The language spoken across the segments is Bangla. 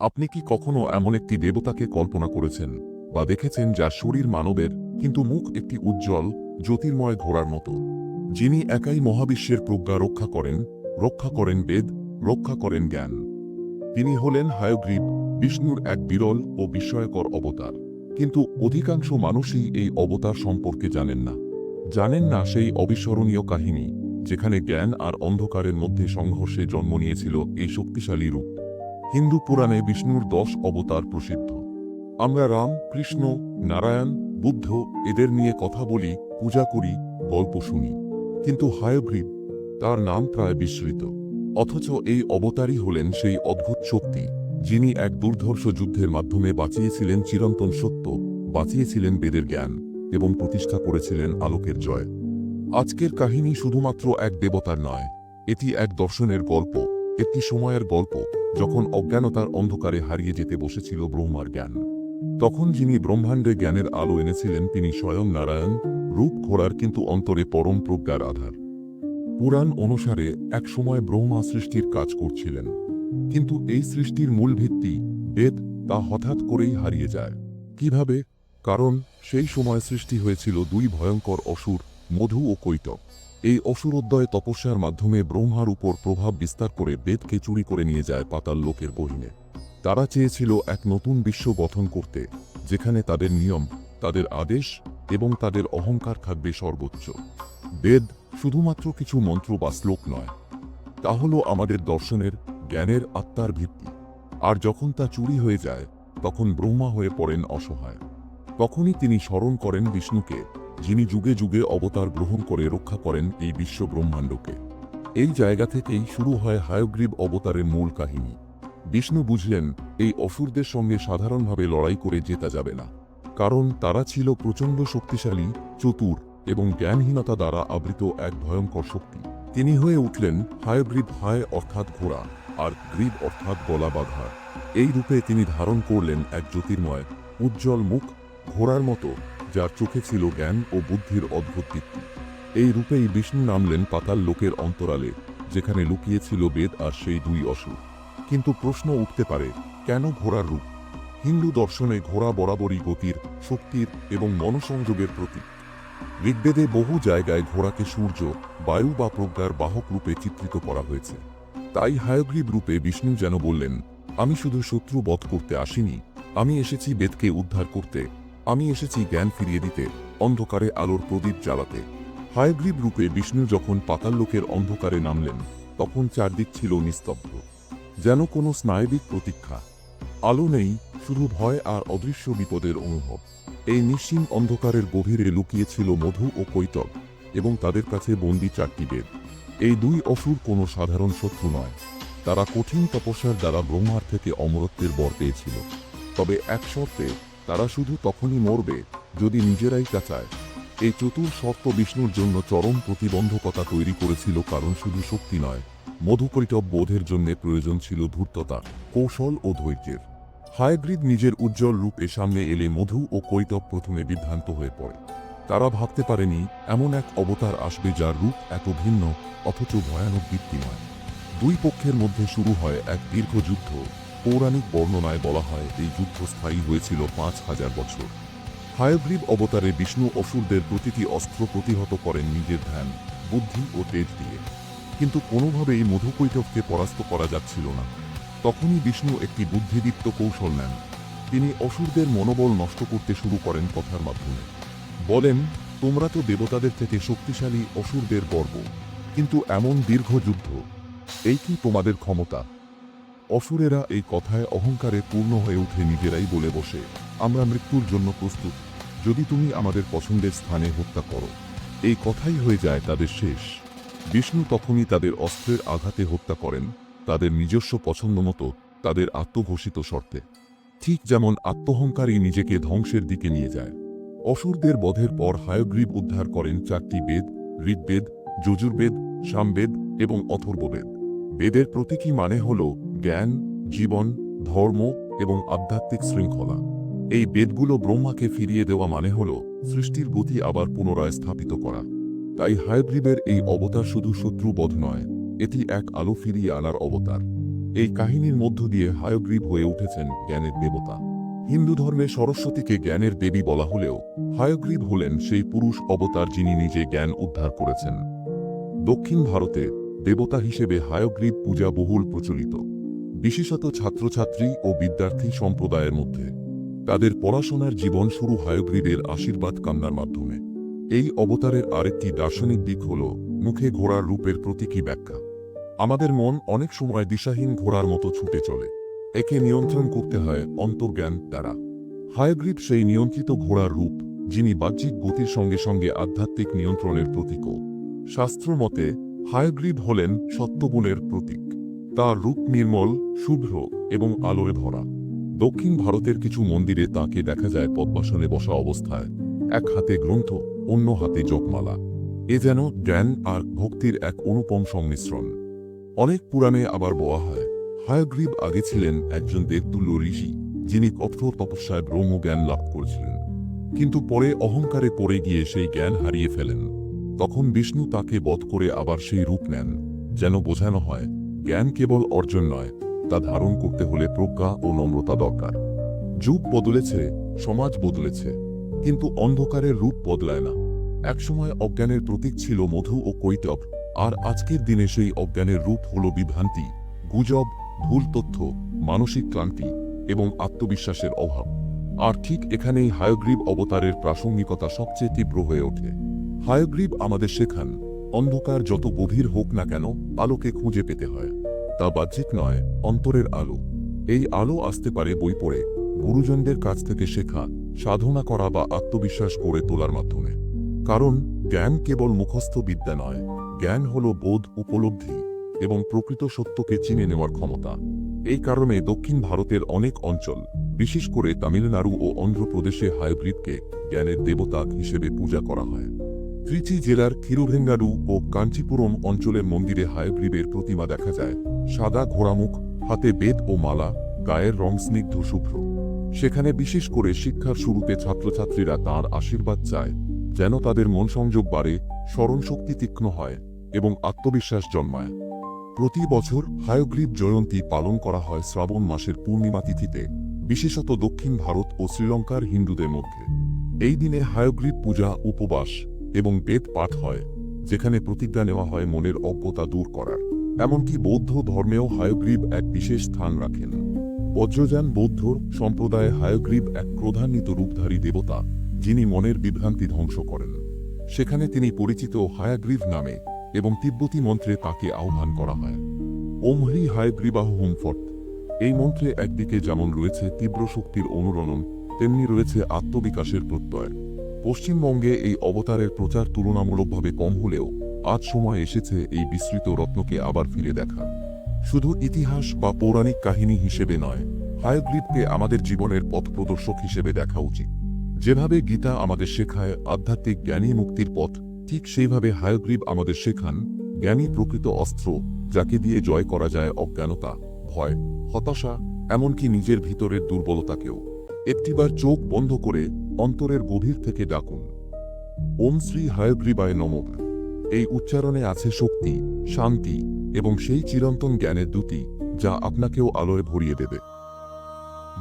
আপনি কি কখনো এমন একটি দেবতাকে কল্পনা করেছেন বা দেখেছেন যার শরীর মানবের, কিন্তু মুখ একটি উজ্জ্বল, জ্যোতির্ময় ঘোড়ার মতো? যিনি একাই মহাবিশ্বের প্রজ্ঞা রক্ষা করেন রক্ষা করেন বেদ, রক্ষা করেন জ্ঞান। তিনি হলেন হায়গ্রীব, বিষ্ণুর এক বিরল ও বিস্ময়কর অবতার। কিন্তু অধিকাংশ মানুষই এই অবতার সম্পর্কে জানেন না। জানেন না সেই অবিস্মরণীয় কাহিনী, যেখানে জ্ঞান আর অন্ধকারের মধ্যে সংঘর্ষে জন্ম নিয়েছিল এই শক্তিশালী রূপ। হিন্দু পুরাণে বিষ্ণুর দশ অবতার প্রসিদ্ধ। আমরা রাম, কৃষ্ণ, নারায়ণ, বুদ্ধ এদের নিয়ে কথা বলি, পূজা করি, গল্প শুনি। কিন্তু হায়গ্রীব তার নাম প্রায় বিস্মৃত। অথচ এই অবতারই হলেন সেই অদ্ভুত শক্তি, যিনি এক দুর্ধর্ষ যুদ্ধের মাধ্যমে বাঁচিয়েছিলেন চিরন্তন সত্য, বাঁচিয়েছিলেন বেদের জ্ঞান এবং প্রতিষ্ঠা করেছিলেন আলোকের জয়। আজকের কাহিনী শুধুমাত্র এক দেবতার নয়, এটি এক দর্শনের গল্প। একটি সময়ের গল্প যখন অজ্ঞানতার অন্ধকারে হারিয়ে যেতে বসেছিল ব্রহ্মার জ্ঞান। তখন যিনি ব্রহ্মাণ্ডে জ্ঞানের আলো এনেছিলেন, তিনি স্বয়ং নারায়ণ, রূপ ঘোড়ার কিন্তু অন্তরে পরম প্রজ্ঞার আধার। পুরাণ অনুসারে এক সময় ব্রহ্মা সৃষ্টির কাজ করছিলেন। কিন্তু এই সৃষ্টির মূল ভিত্তি, বেদ, তা হঠাৎ করেই হারিয়ে যায়। কীভাবে? কারণ সেই সময় সৃষ্টি হয়েছিল দুই ভয়ঙ্কর অসুর, মধু ও কৈতব এই অসুরোদ্দয় তপস্যার মাধ্যমে ব্রহ্মার উপর প্রভাব বিস্তার করে বেদকে চুরি করে নিয়ে যায় পাতাল লোকের বহিনে। তারা চেয়েছিল এক নতুন বিশ্ব গঠন করতে, যেখানে তাদের নিয়ম, তাদের আদেশ এবং তাদের অহংকার থাকবে সর্বোচ্চ। বেদ শুধুমাত্র কিছু মন্ত্র বা শ্লোক নয়, তা হল আমাদের দর্শনের, জ্ঞানের আত্মার ভিত্তি। আর যখন তা চুরি হয়ে যায়, তখন ব্রহ্মা হয়ে পড়েন অসহায়। তখনই তিনি স্মরণ করেন বিষ্ণুকে যিনি যুগে যুগে অবতার গ্রহণ করে রক্ষা করেন এই বিশ্ব ব্রহ্মাণ্ডকে। এই জায়গা থেকেই শুরু হয় হায়গ্রীব অবতারের মূল কাহিনী। বিষ্ণু বুঝলেন, এই অসুরদের সঙ্গে সাধারণভাবে লড়াই করে জেতা যাবে না। কারণ তারা ছিল প্রচণ্ড শক্তিশালী, চতুর এবং জ্ঞানহীনতা দ্বারা আবৃত এক ভয়ঙ্কর শক্তি। তিনি হয়ে উঠলেন হায়গ্রীব হায় অর্থাৎ ঘোড়া আর গ্রীব অর্থাৎ গলা বাঘা এই রূপে তিনি ধারণ করলেন এক জ্যোতির্ময়, উজ্জ্বল মুখ, ঘোড়ার মতো যার চোখে ছিল জ্ঞান ও বুদ্ধির অদ্ভুত দীপ্তি। এই রূপেই বিষ্ণু নামলেন পাতাল লোকের অন্তরালে, যেখানে লুকিয়েছিল বেদ আর সেই দুই অসুর। কিন্তু প্রশ্ন উঠতে পারে, কেন ঘোড়ার রূপ? হিন্দু দর্শনে ঘোড়া বরাবরই গতির, শক্তির এবং মনসংযোগের প্রতীক। ঋগ্বেদে বহু জায়গায় ঘোড়াকে সূর্য, বায়ু বা প্রজ্ঞার বাহক রূপে চিত্রিত করা হয়েছে। তাই হায়গ্রীব রূপে বিষ্ণু যেন বললেন, আমি শুধু শত্রু বধ করতে আসিনি, আমি এসেছি বেদকে উদ্ধার করতে। আমি এসেছি জ্ঞান ফিরিয়ে দিতে, অন্ধকারে আলোর প্রদীপ জ্বালাতে। হায়গ্রীব রূপে বিষ্ণু যখন পাতাল লোকের অন্ধকারে নামলেন, তখন চারদিক ছিল নিস্তব্ধ। যেন কোনো স্নায়বিক প্রতীক্ষা। আলো নেই, শুধু ভয় আর অদৃশ্য বিপদের অনুভব। এই নিশ্চিন অন্ধকারের গভীরে লুকিয়েছিল মধু ও কৈতব এবং তাদের কাছে বন্দি চারটি বেদ। এই দুই অসুর কোনো সাধারণ শত্রু নয়। তারা কঠিন তপস্যার দ্বারা ব্রহ্মার থেকে অমরত্বের বর পেয়েছিল। তবে এক শর্তে তারা শুধু তখনই মরবে যদি নিজেরাই কাচায়। এই চতুর শর্ত বিষ্ণুর জন্য চরম প্রতিবন্ধকতা তৈরি করেছিল কারণ শুধু শক্তি নয় মধুকৈটব বোধের জন্য প্রয়োজন ছিল ধূর্ততা, কৌশল ও ধৈর্যের। হায়গ্রীব নিজের উজ্জ্বল রূপে সামনে এলে মধু ও কৈতব প্রথমে বিভ্রান্ত হয়ে পড়ে। তারা ভাবতে পারেনি, এমন এক অবতার আসবে যার রূপ এত ভিন্ন, অথচ ভয়ানক দীপ্তিময় দুই পক্ষের মধ্যে শুরু হয় এক দীর্ঘ যুদ্ধ পৌরাণিক বর্ণনায় বলা হয়, এই যুদ্ধ স্থায়ী হয়েছিল পাঁচ হাজার বছর। হায়গ্রীব অবতারে বিষ্ণু অসুরদের প্রতিটি অস্ত্র প্রতিহত করেন নিজের ধ্যান, বুদ্ধি ও তেজ দিয়ে। কিন্তু কোনোভাবেই মধুকৈটবকে পরাস্ত করা যাচ্ছিল না। তখনই বিষ্ণু একটি বুদ্ধিদীপ্ত কৌশল নেন। তিনি অসুরদের মনোবল নষ্ট করতে শুরু করেন কথার মাধ্যমে। বলেন, তোমরা তো দেবতাদের থেকে শক্তিশালী অসুরদের গর্ব, কিন্তু এমন দীর্ঘ যুদ্ধ, এই কি তোমাদের ক্ষমতা? অসুরেরা এই কথায় অহংকারে পূর্ণ হয়ে উঠে নিজেরাই বলে বসে, আমরা মৃত্যুর জন্য প্রস্তুত। যদি তুমি আমাদের পছন্দের স্থানে হত্যা করো। এই কথাই হয়ে যায় তাদের শেষ। বিষ্ণু তখনই তাদের অস্ত্রের আঘাতে হত্যা করেন, তাদের নিজস্ব পছন্দ মতো তাদের আত্মঘোষিত শর্তে। ঠিক যেমন আত্মহংকারী নিজেকে ধ্বংসের দিকে নিয়ে যায়। অসুরদের বধের পর হায়গ্রীব উদ্ধার করেন চারটি বেদ, ঋগ্বেদ, যজুর্বেদ, সামবেদ এবং অথর্ববেদ। বেদের প্রতীকী মানে হল জ্ঞান, জীবন, ধর্ম এবং আধ্যাত্মিক শৃঙ্খলা। এই বেদগুলো ব্রহ্মাকে ফিরিয়ে দেওয়া মানে হল সৃষ্টির গতি আবার পুনরায় স্থাপিত করা। তাই হায়গ্রীবের এই অবতার শুধু শত্রু বধ নয়, এটি এক আলো ফিরিয়ে আনার অবতার। এই কাহিনীর মধ্য দিয়ে হায়গ্রীব হয়ে উঠেছেন জ্ঞানের দেবতা। হিন্দু ধর্মে সরস্বতীকে জ্ঞানের দেবী বলা হলেও হায়গ্রীব হলেন সেই পুরুষ অবতার যিনি নিজে জ্ঞান উদ্ধার করেছেন। দক্ষিণ ভারতে দেবতা হিসেবে হায়গ্রীব পূজা বহুল প্রচলিত, বিশেষত ছাত্রছাত্রী ও বিদ্যার্থী সম্প্রদায়ের মধ্যে। তাদের পড়াশোনার জীবন শুরু হায়গ্রীবের আশীর্বাদ কান্নার মাধ্যমে। এই অবতারের আরেকটি দার্শনিক দিক হল মুখে ঘোড়ার রূপের প্রতীকী ব্যাখ্যা। আমাদের মন অনেক সময় দিশাহীন ঘোড়ার মতো ছুটে চলে। একে নিয়ন্ত্রণ করতে হয় অন্তর্জ্ঞান দ্বারা। হায়গ্রীব সেই নিয়ন্ত্রিত ঘোড়ার রূপ, যিনি বাহ্যিক গতির সঙ্গে সঙ্গে আধ্যাত্মিক নিয়ন্ত্রণের প্রতীকও। শাস্ত্র মতে হায়গ্রীব হলেন সত্যগুণের প্রতীক। তার রূপ নির্মল, শুভ্র এবং আলোয় ভরা। দক্ষিণ ভারতের কিছু মন্দিরে তাকে দেখা যায় পদ্মাসনে বসা অবস্থায়। এক হাতে গ্রন্থ, অন্য হাতে জপমালা। এ যেন জ্ঞান আর ভক্তির এক অনুপম সংমিশ্রণ। অনেক পুরাণে আবার বলা হয়, হায়গ্রীব আগে ছিলেন একজন দেবতুল্য ঋষি, যিনি কঠোর তপস্যায় ব্রহ্মজ্ঞান লাভ করেছিলেন। কিন্তু পরে অহংকারে পড়ে গিয়ে সেই জ্ঞান হারিয়ে ফেলেন। তখন বিষ্ণু তাকে বধ করে আবার সেই রূপ নেন, যেন বোঝানো হয়, জ্ঞান কেবল অর্জন নয়, তা ধারণ করতে হলে প্রজ্ঞা ও নম্রতা দরকার। যুগ বদলেছে, সমাজ বদলেছে, কিন্তু অন্ধকারের রূপ বদলায় না। একসময় অজ্ঞানের প্রতীক ছিল মধু ও কৈটব, আর আজকের দিনে সেই অজ্ঞানের রূপ হল বিভ্রান্তি, গুজব, ভুল তথ্য, মানসিক ক্লান্তি এবং আত্মবিশ্বাসের অভাব। আর ঠিক এখানেই হায়গ্রীব অবতারের প্রাসঙ্গিকতা সবচেয়ে তীব্র হয়ে ওঠে। হায়গ্রীব আমাদের শেখান, অন্ধকার যত গভীর হোক না কেন আলোকে খুঁজে পেতে হয়, তা বাহ্যিক নয়, অন্তরের আলো। এই আলো আসতে পারে বই পড়ে, গুরুজনদের কাছ থেকে শেখা, সাধনা করা বা আত্মবিশ্বাস গড়ে তোলার মাধ্যমে। কারণ জ্ঞান কেবল মুখস্থ বিদ্যা নয়, জ্ঞান হল বোধ উপলব্ধি এবং প্রকৃত সত্যকে চিনে নেওয়ার ক্ষমতা। এই কারণে দক্ষিণ ভারতের অনেক অঞ্চল, বিশেষ করে তামিলনাড়ু ও অন্ধ্রপ্রদেশে হায়গ্রীবকে জ্ঞানের দেবতা হিসেবে পূজা করা হয়। ত্রিচি জেলার ক্ষীরভেঙ্গারু ও কাঞ্চিপুরম অঞ্চলের মন্দিরে হায়গ্রীবের প্রতিমা দেখা যায়। সাদা ঘোড়ামুখ, হাতে বেদ ও মালা, গায়ের রং স্নিগ্ধ শুভ্র। সেখানে বিশেষ করে শিক্ষার শুরুতে ছাত্রছাত্রীরা তাঁর আশীর্বাদ চায়, যেন তাদের মন সংযোগ বাড়ে স্মরণশক্তি তীক্ষ্ণ হয় এবং আত্মবিশ্বাস জন্মায়। প্রতি বছর হায়গ্রীব জয়ন্তী পালন করা হয় শ্রাবণ মাসের পূর্ণিমা তিথিতে, বিশেষত দক্ষিণ ভারত ও শ্রীলঙ্কার হিন্দুদের মধ্যে। এই দিনে হায়গ্রীব পূজা, উপবাস এবং বেদ পাঠ হয়, যেখানে প্রতিজ্ঞা নেওয়া হয় মনের অজ্ঞতা দূর করার। এমনকি বৌদ্ধ ধর্মেও হায়গ্রীব এক বিশেষ স্থান রাখেন। বজ্রযান বৌদ্ধ সম্প্রদায়ে হায়গ্রীব এক ক্রোধান্বিত রূপধারী দেবতা, যিনি মনের বিভ্রান্তি ধ্বংস করেন। সেখানে তিনি পরিচিত হায়াগ্রীব নামে এবং তিব্বতী মন্ত্রে তাকে আহ্বান করা হয়। ওম হ্রি হায়গ্রীবাহ হুমফট এই মন্ত্রে একদিকে যেমন রয়েছে তীব্র শক্তির অনুরণন, তেমনি রয়েছে আত্মবিকাশের প্রত্যয়। পশ্চিমবঙ্গে এই অবতারের প্রচার তুলনামূলকভাবে কম হলেও আজ সময় এসেছে এই বিস্তৃত রত্নকে আবার ফিরে দেখা। শুধু ইতিহাস বা পৌরাণিক কাহিনী হিসেবে নয় হায়গ্রীবকে আমাদের জীবনের পথ প্রদর্শক হিসেবে দেখা উচিত। যেভাবে গীতা আমাদের শেখায় আধ্যাত্মিক জ্ঞানী মুক্তির পথ, ঠিক সেইভাবে হায়গ্রীব আমাদের শেখান জ্ঞানী প্রকৃত অস্ত্র, যাকে দিয়ে জয় করা যায় অজ্ঞানতা, ভয়, হতাশা, এমনকি নিজের ভিতরের দুর্বলতাকেও। একটিবার চোখ বন্ধ করে অন্তরের গভীর থেকে ডাকুন। ওম শ্রী হায়গ্রীবায় নমক এই উচ্চারণে আছে শক্তি, শান্তি এবং সেই চিরন্তন জ্ঞানের দ্যুতি যা আপনাকেও আলোয় ভরিয়ে দেবে।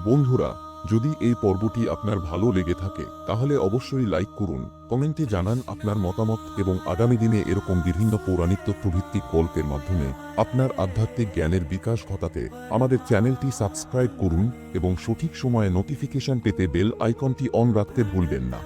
বন্ধুরা যদি এই পর্বটি আপনার ভালো লেগে থাকে, তাহলে অবশ্যই লাইক করুন, কমেন্টে জানান আপনার মতামত এবং আগামী দিনে এরকম বিভিন্ন পৌরাণিক তথ্যভিত্তিক গল্পের মাধ্যমে আপনার আধ্যাত্মিক জ্ঞানের বিকাশ ঘটাতে আমাদের চ্যানেলটি সাবস্ক্রাইব করুন এবং সঠিক সময়ে নোটিফিকেশন পেতে বেল আইকনটি অন রাখতে ভুলবেন না।